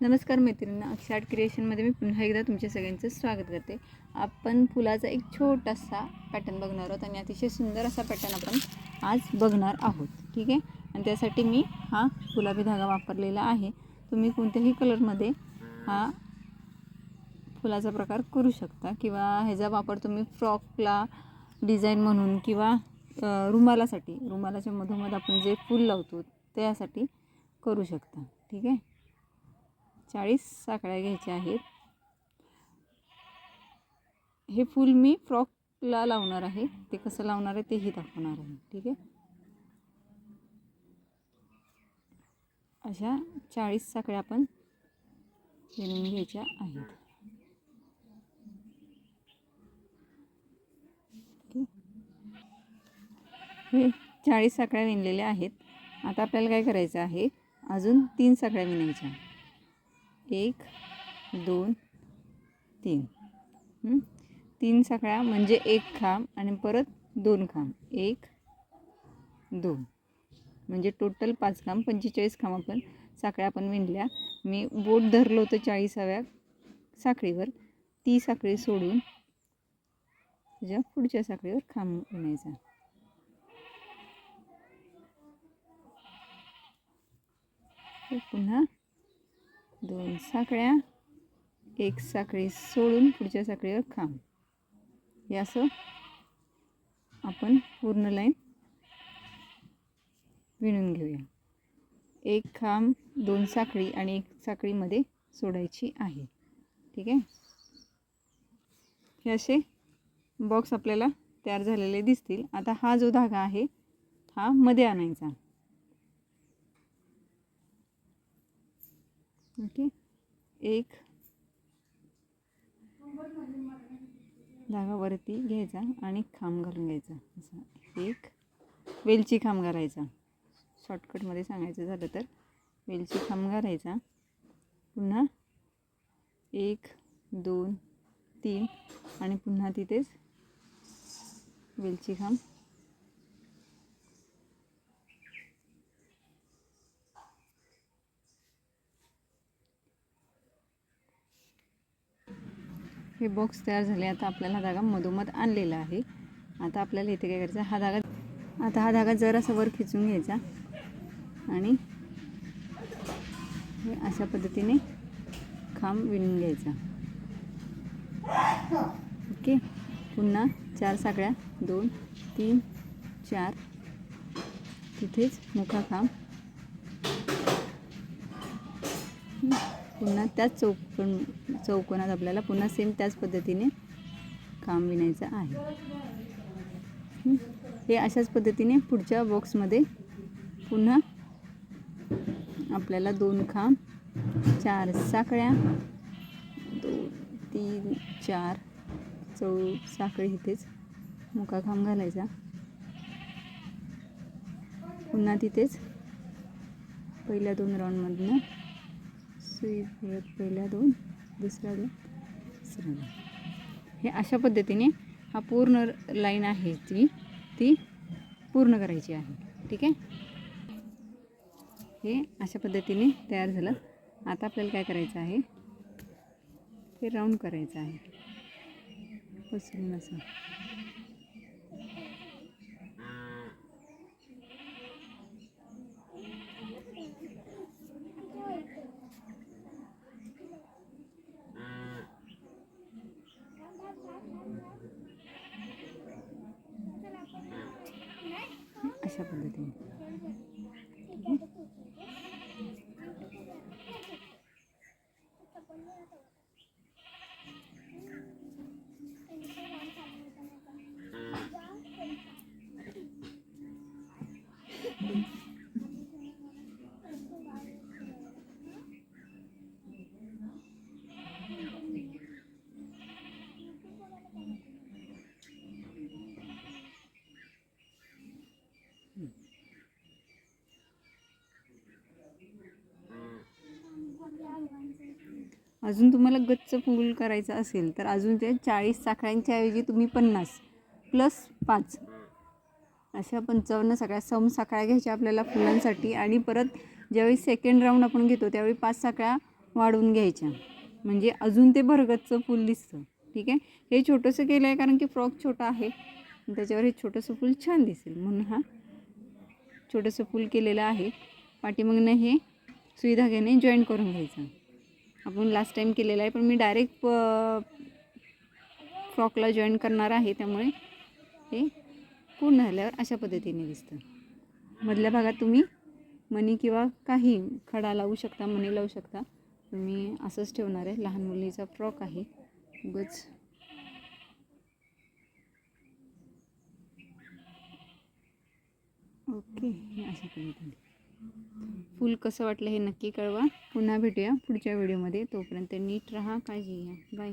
नमस्कार मैत्रिणींना अक्षाट क्रिएशनमध्ये मी पुन्हा एकदा तुमच्या सगळ्यांचं स्वागत करते. आपण फुलाचा एक छोटासा पॅटर्न बघणार आहोत आणि अतिशय सुंदर असा पॅटर्न आपण आज बघणार आहोत ठीक आहे? आणि त्यासाठी मी हा गुलाबी धागा वापरलेला आहे. तुम्ही कोणत्याही कलरमध्ये हा फुलाचा प्रकार करू शकता किंवा ह्याचा वापर तुम्ही फ्रॉकला डिझाईन म्हणून किंवा रुमालासाठी रुमालाच्या मधोमध आपण जे फूल लावतो त्यासाठी करू शकता ठीक आहे? चाळीस साखळ्या घ्यायच्या आहेत. हे फूल मी फ्रॉकला लावणार आहे. ते कसं लावणार आहे तेही दाखवणार आहे ठीक आहे? अशा चाळीस साखळ्या आपण विणून घ्यायच्या आहेत. हे चाळीस साखळ्या विणलेल्या आहेत. आता आपल्याला काय करायचं आहे? अजून तीन साखळ्या विणायच्या एक दोन तीन. तीन साखळ्या म्हणजे एक खांब आणि परत दोन खांब. एक दोन. म्हणजे टोटल पाच खांब पंचेचाळीस खांब आपण साखळ्या आपण विणल्या. मी बोट धरलं होतं चाळीसाव्या साखळीवर. ती साखळी सोडून त्याच्या पुढच्या साखळीवर खांब विणायचा पुन्हा दोन साखळ्या एक साखळी सोडून पुढच्या साखळीवर खांब. हे असं आपण पूर्ण लाईन विणून घेऊया. एक खांब दोन साखळी आणि एक साखळीमध्ये सोडायची आहे. ठीक आहे? हे असे बॉक्स आपल्याला तयार झालेले दिसतील. आता हा जो धागा आहे हा मध्ये आणायचा. ओके. एक. धागा वरती घ्यायचा आणि खांब घालून घ्यायचा. असा. एक. वेलची खांब घालायचा. शॉर्टकटमध्ये सांगायचं झालं तर वेलची खांब घालायचा. पुन्हा एक दोन तीन आणि पुन्हा तिथेच वेलची खांब हे बॉक्स तयार झाले. आता आपल्याला धागा मधोमध आणलेला आहे. आता आपल्याला इथे काय करायचं? हा धागा आता हा धागा जरासा वर खिचून घ्यायचा. आणि अशा पद्धतीने खांब विणून घ्यायचा. ओके? पुन्हा चार साखळ्या. दोन तीन चार. तिथेच मुखा खांब पुन्हा त्याच चौकण चौकोनात आपल्याला पुन्हा सेम त्याच पद्धतीने काम विणायचं आहे. हे अशाच पद्धतीने पुढच्या बॉक्समध्ये पुन्हा आपल्याला दोन खांब चार साखळ्या दोन तीन चार चौ साखळी इथेच मुका खांब घालायचा. पुन्हा तिथेच पहिल्या दोन राऊंडमधनं सुई परत पहिल्या दोन दुसऱ्या दोन तिसऱ्या दोन. हे अशा पद्धतीने हा पूर्ण लाईन आहे ती ती पूर्ण करायची आहे. ठीक आहे? हे अशा पद्धतीने तयार झालं. आता आपल्याला काय करायचं आहे? ते राऊंड करायचं आहे. पसरून असं अशा पद्धतीने अजून तुम्हाला गच्च फुल करायचं असेल तर अजून ते चाळीस साखळ्यांच्या ऐवजी तुम्ही पन्नास प्लस पाच. अशा पंचावन्न सगळ्या सम साखळ्या घ्यायच्या आपल्याला फुलांसाठी आणि परत ज्यावेळी सेकंड राऊंड आपण घेतो त्यावेळी पाच साखळ्या वाढवून घ्यायच्या. म्हणजे अजून ते भरगतचं फूल दिसतं. ठीक आहे? हे छोटंसं केलं आहे कारण की फ्रॉक छोटा आहे. त्याच्यावर हे छोटंसं फूल छान दिसेल. म्हणून हा छोटंसं फूल केलेलं आहे. पाठीमागनं हे सुई धाग्याने जॉईन करून घ्यायचं. आपण लास्ट टाईम केलेला आहे पण मी डायरेक्ट फ्रॉकला जॉईन करणार आहे त्यामुळे हे पूर्ण झाल्यावर अशा पद्धतीने दिसतं. मधल्या भागात तुम्ही मणी किंवा काही खडा लावू शकता मणी लावू शकता. तुम्ही असंच ठेवणार आहे लहान मुलीचा फ्रॉक आहे उगच. ओके अशा पद्धतीने. फुल कसं वाटलं हे नक्की कळवा. पुन्हा भेटूया पुढच्या व्हिडिओमध्ये. तोपर्यंत नीट राहा काळजी घ्या. बाय